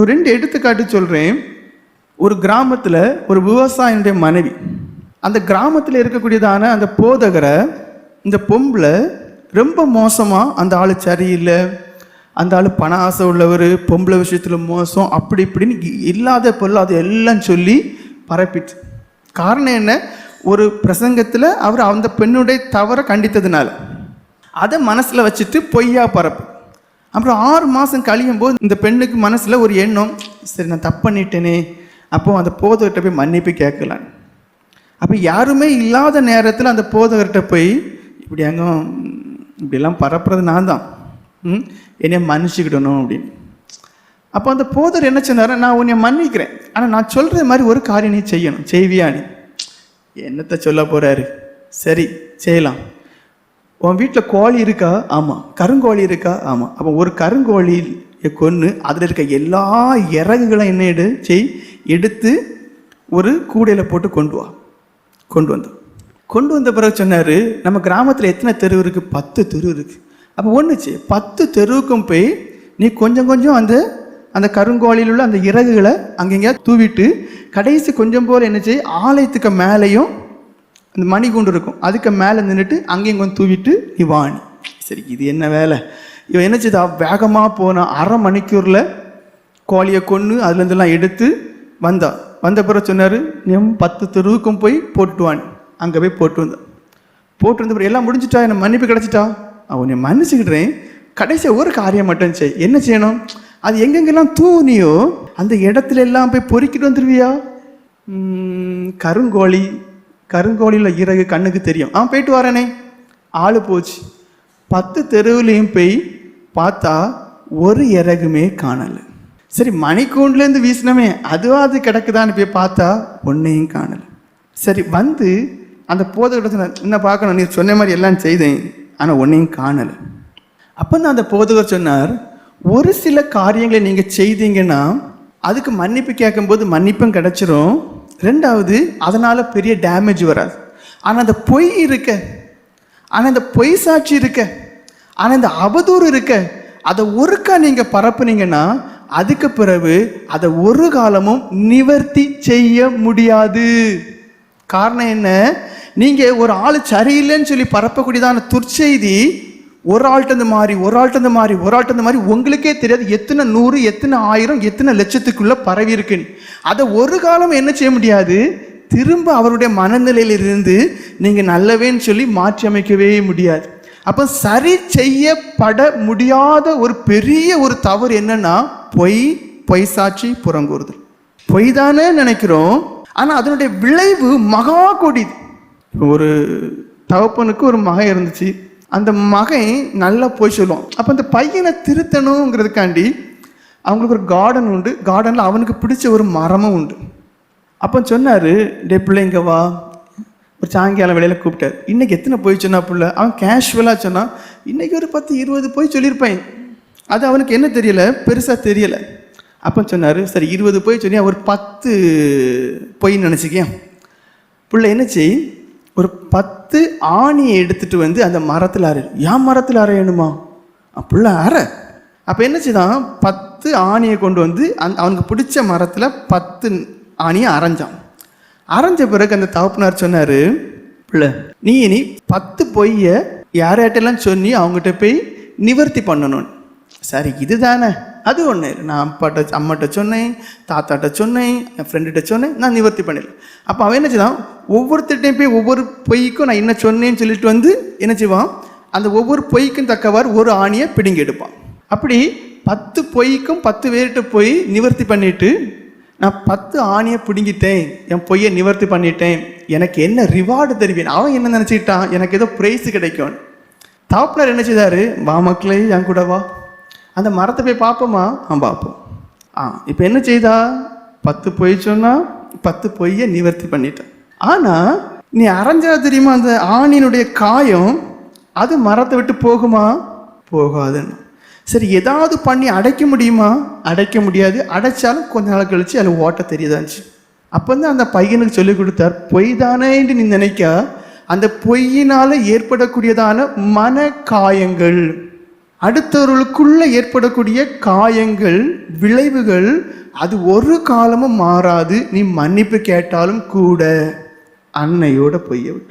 ஒரு ரெண்டு எடுத்துக்காட்டு சொல்கிறேன் ஒரு கிராமத்தில் ஒரு விவசாயினுடைய மனைவி. அந்த கிராமத்தில் இருக்கக்கூடியதான அந்த போதகரை இந்த பொம்பளை ரொம்ப மோசமாக அந்த ஆள் சரியில்லை. அந்த ஆள் பண ஆசை உள்ளவர் பொம்பளை விஷயத்தில் மோசம் அப்படி இப்படின்னு இ- இல்லாத பொருளாத எல்லாம் சொல்லி பரப்பிட்டு. காரணம் என்ன? ஒரு பிரசங்கத்தில் அவர் அந்த பெண்ணுடைய தவறை கண்டித்ததுனால. அதை மனசில் வச்சுட்டு பொய்யா பரப்பு. அப்புறம் ஆறு மாதம் கழியும் போது இந்த பெண்ணுக்கு மனசில் ஒரு எண்ணம் சரி நான் தப்பு பண்ணிட்டேனே. அப்போ அந்த போதகர்கிட்ட போய் மன்னிப்பு கேட்கலாம் அப்போ யாருமே இல்லாத நேரத்தில் அந்த போதகர்கிட்ட போய் இப்படி அங்க இப்படிலாம் பரப்புறது நான் தான். ம் என்னைய மன்னிச்சுக்கிடணும் அப்படின்னு. அப்போ அந்த போதர் என்ன சொன்னார்? நான் உன்னை மன்னிக்கிறேன். ஆனால் நான் சொல்கிற மாதிரி ஒரு காரியம் நீ செய்யணும். செய்வியா நீ? என்னத்தை சொல்ல போகிறாரு சரி செய்யலாம். உன் வீட்டில் கோழி இருக்கா? ஆமாம் கருங்கோழி இருக்கா? ஆமாம் அப்போ ஒரு கருங்கோழியை கொன்று அதில் இருக்க எல்லா இறகுகளும் என்ன எடு? செய். எடுத்து ஒரு கூடையில் போட்டு கொண்டு வா. கொண்டு வந்தோம். கொண்டு வந்த பிறகு சொன்னார் நம்ம கிராமத்தில் எத்தனை தெரு இருக்குது பத்து தெரு இருக்குது அப்போ ஒன்றுச்சு பத்து தெருவுக்கும் போய் நீ கொஞ்சம் கொஞ்சம் அந்த அந்த கருங்கோழியில் உள்ள அந்த இறகுகளை அங்கங்கே தூவிட்டு கடைசி கொஞ்சம் போல் என்ன செய்? ஆலயத்துக்கு மேலேயும் அந்த மணிகுண்டு இருக்கும். அதுக்கு மேலே நின்றுட்டு அங்கேயும் கொஞ்சம் தூவிட்டு நீ வாணி சரி இது என்ன வேலை? இவன் என்ன செய்தா? வேகமாக போன அரை மணிக்கூரில் கோழியை கொன்று அதுலேருந்துலாம் எடுத்து வந்தா. வந்த பிறகு சொன்னார் நீ பத்து தெருவுக்கும் போய் போட்டுட்டு அங்கே போய் போட்டு வந்தான் போட்டு வந்த பிறகு எல்லாம் முடிஞ்சிட்டா? என்னை மன்னிப்பு கிடச்சிட்டா? அவனை மன்னிச்சுக்கிட்டேன் கடைசியாக ஒரு காரியம் மட்டும் செய். என்ன செய்யணும்? அது எங்கெங்கெல்லாம் தூணியோ அந்த இடத்துல எல்லாம் போய் பொறுக்கிட்டு வந்துடுவியா கருங்கோழி கருங்கோழியில் இறகு கண்ணுக்கு தெரியும். ஆ போயிட்டு வரேனே. ஆள் போச்சு. பத்து தெருவுலையும் போய் பார்த்தா ஒரு இறகுமே காணலை. சரி மணிக்கூண்டுலேருந்து வீசினமே. அதுவா அது கிடக்குதான்னு போய் பார்த்தா ஒன்றையும் காணலை. சரி வந்து அந்த போதகத்தை என்ன பார்க்கணும்? நீ சொன்ன மாதிரி எல்லாம் செய்தேன். ஆனால் ஒன்றையும் காணலை. அப்போ தான் அந்த போதகர் சொன்னார் ஒரு சில காரியங்களை நீங்கள் செய்தீங்கன்னா அதுக்கு மன்னிப்பு கேட்கும்போது மன்னிப்பும் கிடச்சிரும். ரெண்டாவது அதனால் பெரிய டேமேஜ் வராது. ஆனால் அந்த பொய் இருக்க ஆனால் இந்த பொய் சாட்சி இருக்க ஆனால் இந்த அவதூறு இருக்க அதை ஒருக்கா நீங்கள் பரப்புனீங்கன்னா அதுக்கு பிறகு அதை ஒரு காலமும் நிவர்த்தி செய்ய முடியாது. காரணம் என்ன? நீங்கள் ஒரு ஆள் சரியில்லைன்னு சொல்லி பரப்பக்கூடியதான துர்ச்செய்தி ஒரு ஆள்கிட்ட மாறி ஒரு ஆள்கிட்ட மாறி ஒரு ஆள்கிட்ட மாதிரி உங்களுக்கே தெரியாது எத்தனை நூறு எத்தனை ஆயிரம் எத்தனை லட்சத்துக்குள்ளே பரவி இருக்குன்னு. அதை ஒரு காலம் என்ன செய்ய முடியாது? திரும்ப அவருடைய மனநிலையிலிருந்து நீங்கள் நல்லவேன்னு சொல்லி மாற்றி அமைக்கவே முடியாது. அப்போ சரி செய்யப்பட முடியாத ஒரு பெரிய ஒரு தவறு என்னன்னா பொய் பொய் சாட்சி புறங்கூறுதல். பொய் தானே நினைக்கிறோம். ஆனால் அதனுடைய விளைவு மகா கொடிது. ஒரு தகப்பனுக்கு ஒரு மகன் இருந்துச்சு. அந்த மகன் நல்லா போய் சொல்லுவான். அப்போ அந்த பையனை திருத்தணுங்கிறதுக்காண்டி அவங்களுக்கு ஒரு கார்டன் உண்டு. கார்டனில் அவனுக்கு பிடிச்ச ஒரு மரமும் உண்டு. அப்போ சொன்னார் டே பிள்ளைங்க வா. ஒரு சாயங்காலம் வேலையில் கூப்பிட்டார். இன்றைக்கி எத்தனை போய்? சொன்னா பிள்ளை. அவன் கேஷுவலாக சொன்னான் இன்றைக்கி ஒரு பத்து இருபது போய் சொல்லியிருப்பேன். அது அவனுக்கு என்ன தெரியலை? பெருசாக தெரியலை. அப்போ சொன்னார் சரி இருபது போய் சொன்னியா ஒரு பத்து பொய்ன்னு நினச்சிக்கேன் பிள்ளை என்ன செய் ஒரு பத்து ஆணியை எடுத்துட்டு வந்து அந்த மரத்தில் அரை ஏன் மரத்தில் அறையணுமா அப்படிலாம் அற. அரை அப்போ என்ன செய்தான்? பத்து ஆணியை கொண்டு வந்து அந் அவனுக்கு பிடிச்ச மரத்தில் பத்து ஆணியை அரைஞ்சான். அரைஞ்ச பிறகு அந்த தகப்பனார் சொன்னார் பிள்ளை நீ இனி பத்து பொய்யை யார்யாட்டெல்லாம் சொன்னி அவங்ககிட்ட போய் நிவர்த்தி பண்ணணும். சரி இதுதானே. அது ஒன்று நான் அப்பாட்ட அம்மாட்ட சொன்னேன் தாத்தாட்ட சொன்னேன் என் ஃப்ரெண்டுகிட்ட சொன்னேன் நான் நிவர்த்தி பண்ணிடல. அப்போ அவன் என்ன செய்வான் ஒவ்வொருத்தர்ட்டையும் போய் ஒவ்வொரு பொய்க்கும் நான் என்ன சொன்னேன்னு சொல்லிட்டு வந்து என்ன செய்வான்? அந்த ஒவ்வொரு பொய்க்கும் தக்கவாறு ஒரு ஆணியை பிடுங்கி எடுப்பான். அப்படி பத்து பொய்க்கும் பத்து பேர்கிட்ட போய் நிவர்த்தி பண்ணிட்டு நான் பத்து ஆணியை பிடுங்கிட்டேன் என் பொய்யை நிவர்த்தி பண்ணிட்டேன். எனக்கு என்ன ரிவார்டு தருவேன்? அவன் என்ன நினச்சிக்கிட்டான்? எனக்கு ஏதோ ப்ரைஸ் கிடைக்கும் தகப்பனார் என்ன செய்தார்? வா மக்களே என் கூட வா. அந்த மரத்தை போய் பார்ப்போமா? ஆ பார்ப்போம். ஆ இப்போ என்ன செய்தா? பத்து பொய் சொன்னா பத்து பொய்யை நிவர்த்தி பண்ணிட்டேன் ஆனால் நீ அரைஞ்சா தெரியுமா அந்த ஆணினுடைய காயம்? அது மரத்தை விட்டு போகுமா? போகாதுன்னு. சரி ஏதாவது பண்ணி அடைக்க முடியுமா? அடைக்க முடியாது. அடைச்சாலும் கொஞ்ச நாள் கழிச்சு அதில் ஓட்ட தெரியுதாச்சு அப்போ தான் அந்த பையனுக்கு சொல்லி கொடுத்தார் பொய் தானேன்னு நீ நினைக்க? அந்த பொய்யினால ஏற்படக்கூடியதான மன காயங்கள் அடுத்தவர்களுக்குள்ள ஏற்படக்கூடிய காயங்கள் விளைவுகள் அது ஒரு காலமும் மாறாது. நீ மன்னிப்பு கேட்டாலும் கூட அன்னையோட பொய்ய விட்டு